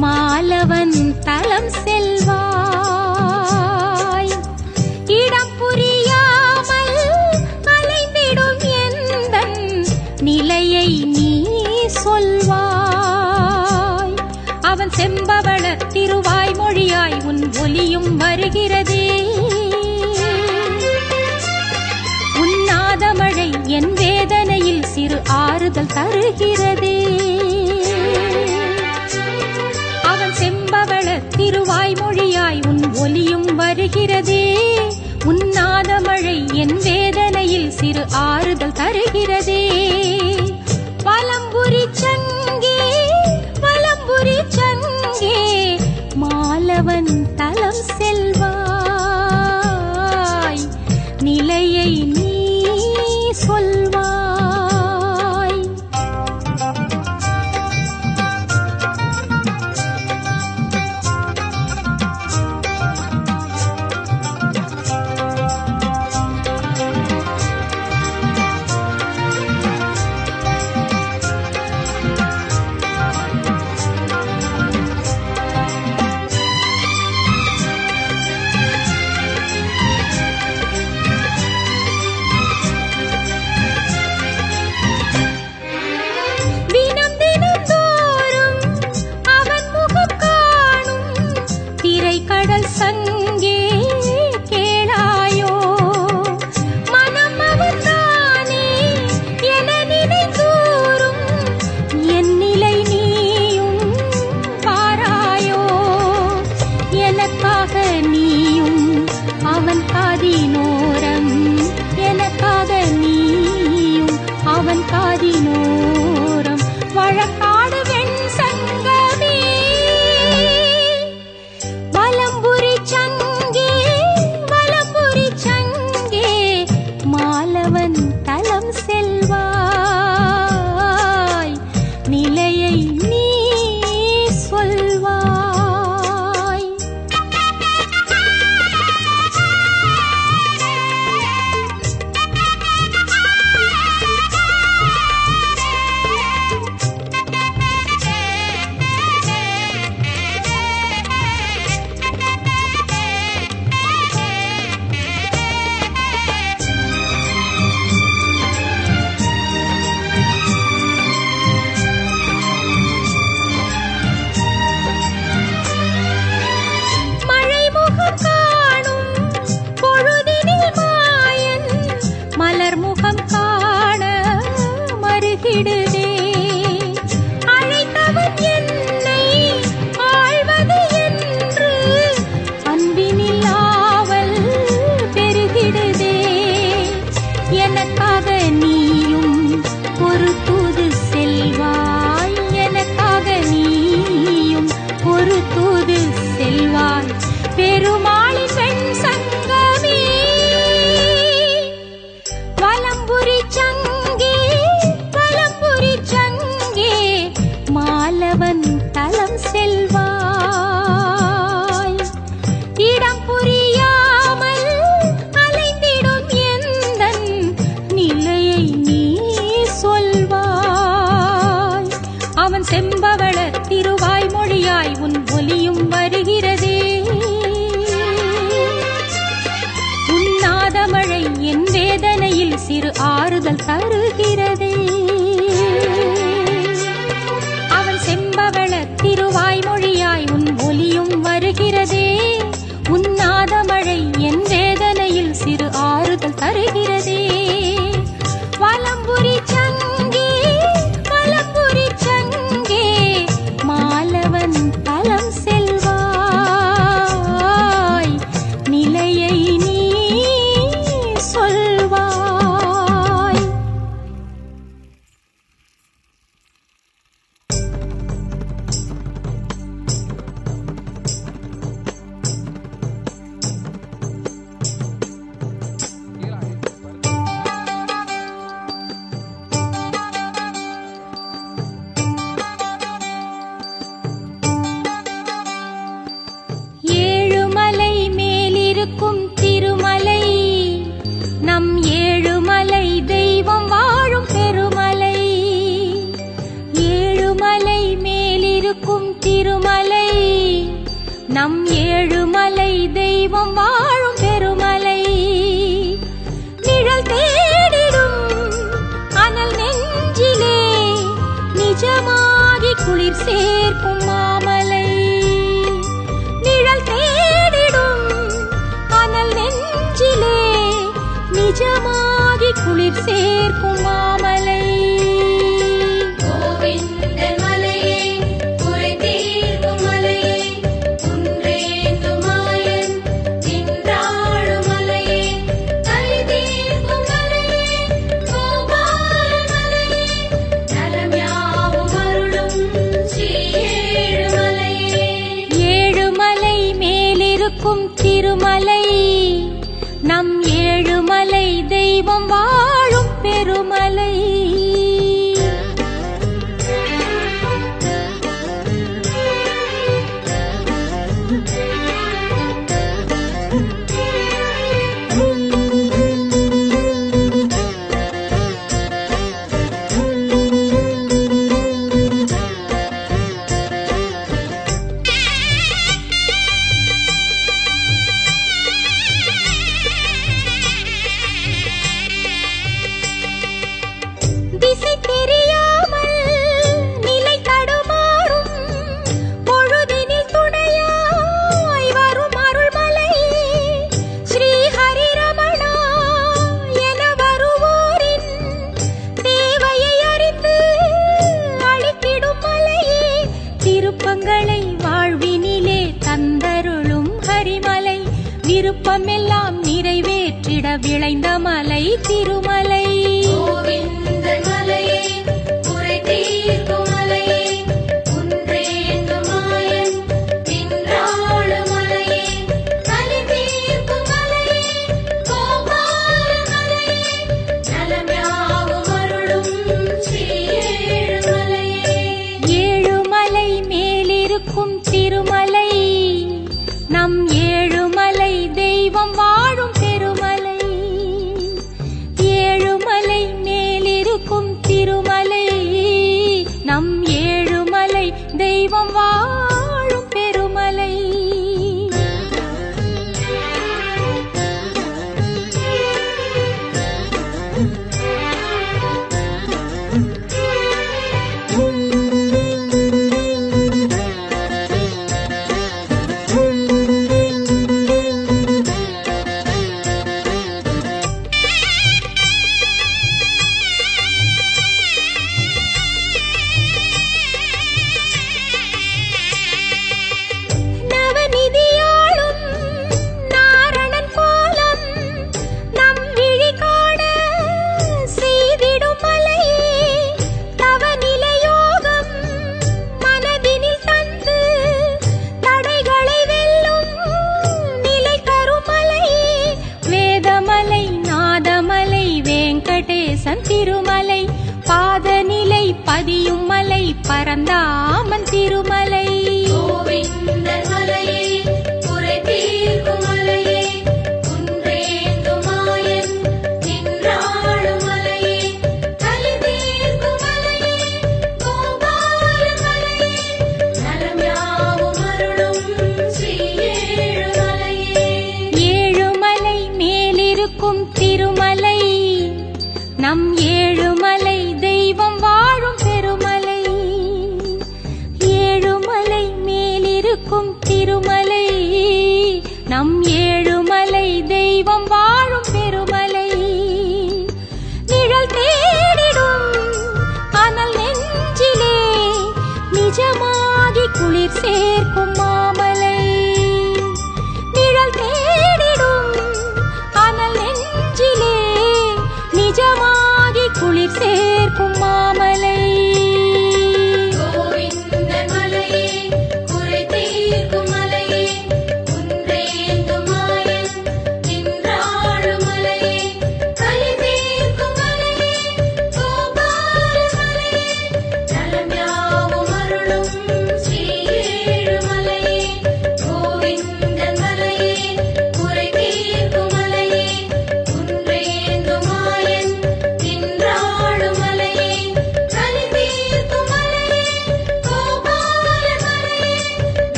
மாலவன் தலம் செல்வாய். இடம் புரியாமல் அலைந்திடும் எந்த நிலையை நீ சொல்வாய். அவன் செம்பவள திருவாய் மொழியாய் உன் ஒலியும் வருகிறதே. உன்னாதமழை என் வேதனையில் சிறு ஆறுதல் தருகிற ஆறுதல் தருகிறதே. பலம்புரி சங்கே பலம்புரி சங்கே மாலவன் தலம் செல்வான் கடல் சங்கே சிறு ஆறுதல் தருகிறதே. அவன் செம்பவள திருவாய்மொழியாய் உன் ஒலியும் வருகிறதே. உன்னாத மழை என் வேதனையில் சிறு ஆறுதல் தருகிறேன் சேர்க்கும்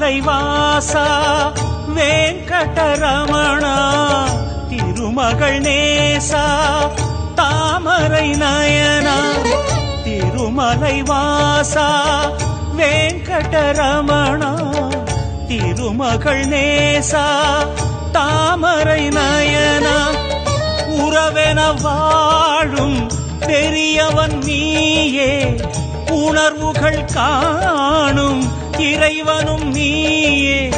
மலைவாசா வேங்கடரமணா திருமகள் நேசா தாமரை நயனா திருமலைவாசா வேங்கடரமணா திருமகள் நேசா தாமரை நயனா. உறவென வாழும் பெரியவன் நீயே உணர்வுகள் காணும் இறைவனும் நீயே.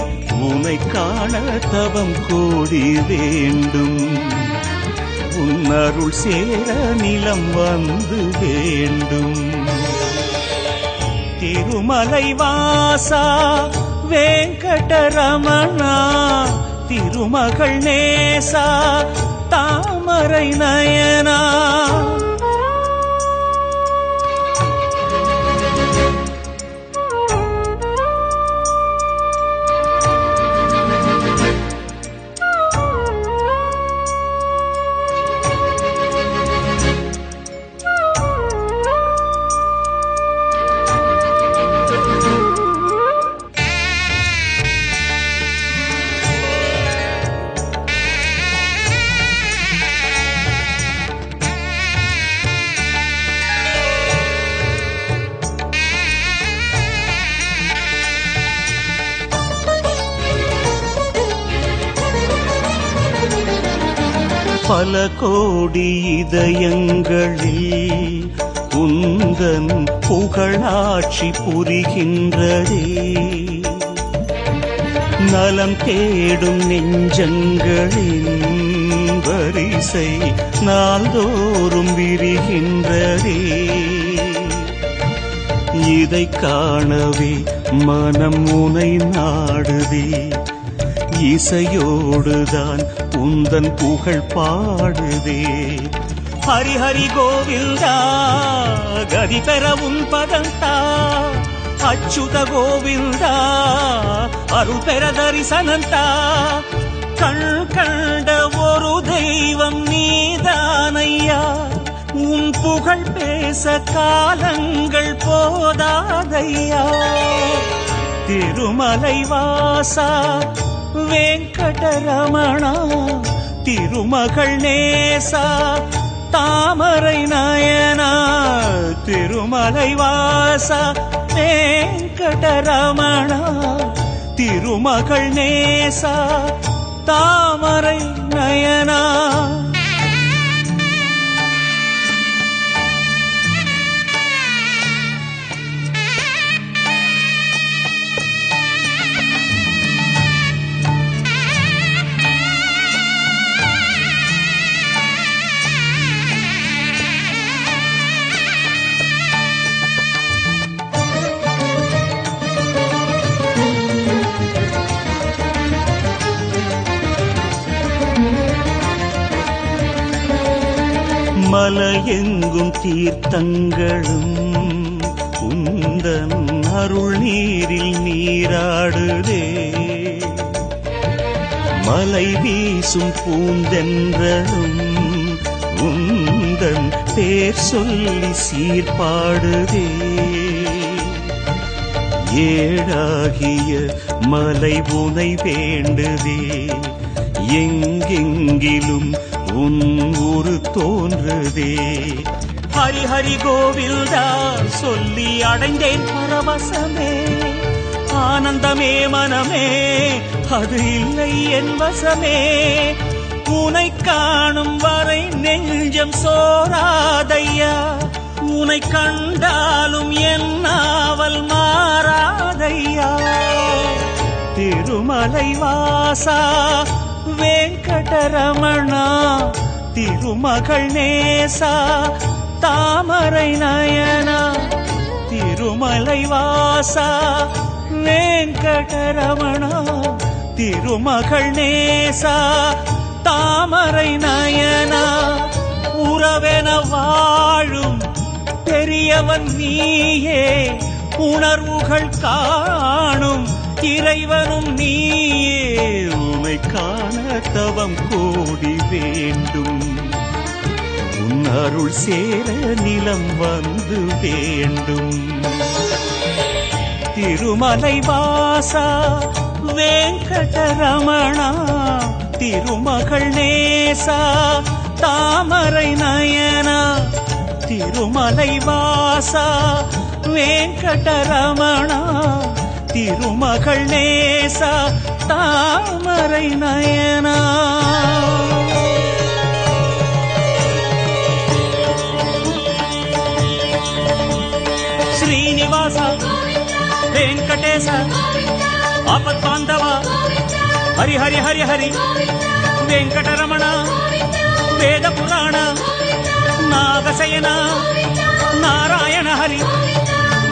உனை காண தவம் கோடி வேண்டும். உன்னருள் சேர நிலம் வந்து வேண்டும். திருமலை வாசா வேங்கடரமணா திருமகள் நேசா தாமரை நயனா. இதயங்களில் உந்தன் புகழாட்சி புரிகின்றதே. நலம் தேடும் நெஞ்சங்களின் வரிசை நாள்தோறும் விரிகின்றதே. இதை காணவே மனம் உனை நாடுதே. இசையோடுதான் உந்தன் புகழ் பாடுதே. ஹரிஹரி கோவிந்தா கதி பெறவும் பதந்தா அச்சுத கோவிந்தா அருள் பெற தரிசனந்தா. கண் கண்ட ஒரு தெய்வம் நீதானையா உன் புகழ் பேச காலங்கள் போதாதையா. திருமலை வாசா வெங்கடரமணா திருமகள் நேசா தாமரை நயனா திருமலை வாசா வெங்கடரமணா திருமகள் நேசா தாமரை நயனா மலையெங்கும் தீர்த்தங்களும் உந்தன் அருள் நீரில் நீராடுதே. மலை வீசும் பூந்தென்றலும் உந்தன் பேர் சொல்லி சீர்பாடுதே. ஏழாகிய மலை உனை வேண்டுதே. எங்கெங்கிலும் உன் ஊரு தோன்றுதே. ஹரிஹரி கோவில்தா சொல்லி அடைந்தேன் பரவசமே. ஆனந்தமே மனமே அது இல்லை என் வசமே. உனை காணும் வரை நெஞ்சம் சோராதையா. உனை கண்டாலும் என் நாவல் மாறாதையா. திருமலை வாசா வெங்கடரமணா திருமகள் நேசா தாமரை நயனா திருமலை வாசா வெங்கடரமணா திருமகள் நேசா தாமரை நயனா உறவென வாழும் பெரியவன் நீயே உணர்வுகள் காணும் இறைவனும் நீயே. காண தவம் கோடி வேண்டும். உன் அருள் சேர நிலம் வந்து வேண்டும். திருமலை வாசா வெங்கடரமணா திருமகள் நேசா தாமரை நயனா திருமலை வாசா வெங்கடரமணா திருமகள் நேசா தாமரை మరై నయనా శ్రీనివాస వెంకటేశ ఆపత్పాంధవ హరి హరి హరి హరి వెంకటరమణ వేద పురాణ నాగశయన నారాయణ హరి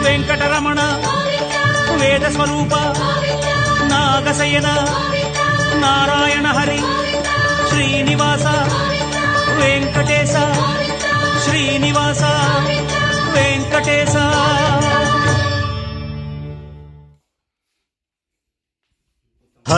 వెంకటరమణ వేద స్వరూప నాగశయన నారాయణ హరి. శ్రీనివాస వెంకటేశ శ్రీనివాస వెంకటేశ.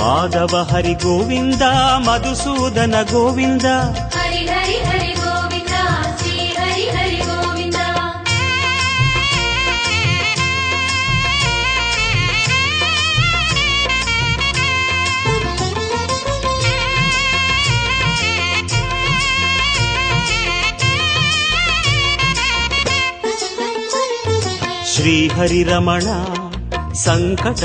ಮಾಧವ ಹರಿ ಗೋವಿಂದ ಮಧುಸೂದನ ಗೋವಿಂದ. ಹರಿ ಹರಿ ಹರಿ ಹರಿ ಹರಿ ಶ್ರೀ ಹರಿ ರಮಣ ಸಂಕಟ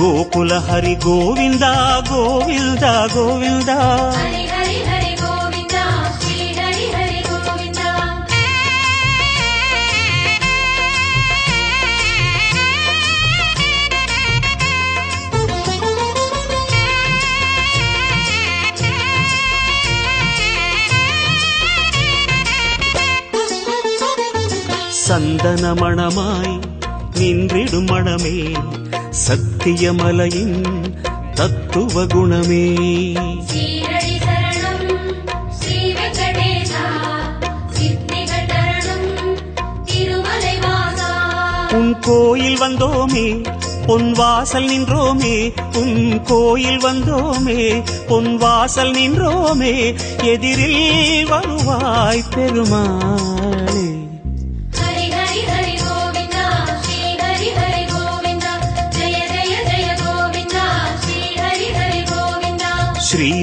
గోకుల హరి గోవింద గోవింద గోవింద சந்தன மணமாய் நின்றிடும் மணமே சத் சத்தியமலையின் தத்துவ குணமே. உன் கோயில் வந்தோமே பொன் வாசல் நின்றோமே உன் கோயில் வந்தோமே பொன் வாசல் நின்றோமே எதிரில் வருவாய் பெருமாளே.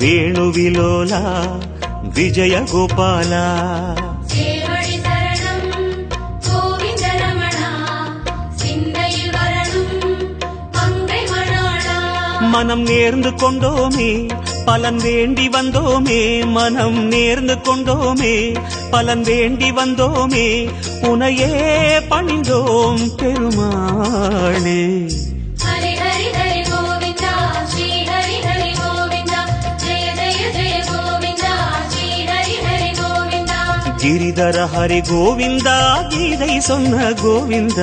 வேணுவிலோலா விஜயகோபாலா. மனம் நேர்ந்து கொண்டோமே பலன் வேண்டி வந்தோமே மனம் நேர்ந்து கொண்டோமே பலன் வேண்டி வந்தோமே உனையே பணிந்தோம் பெருமாளே. ಗಿರಿಧರ ಹರಿ ಗೋವಿಂದ ಗೀದೈ ಸೊನ್ನ ಗೋವಿಂದ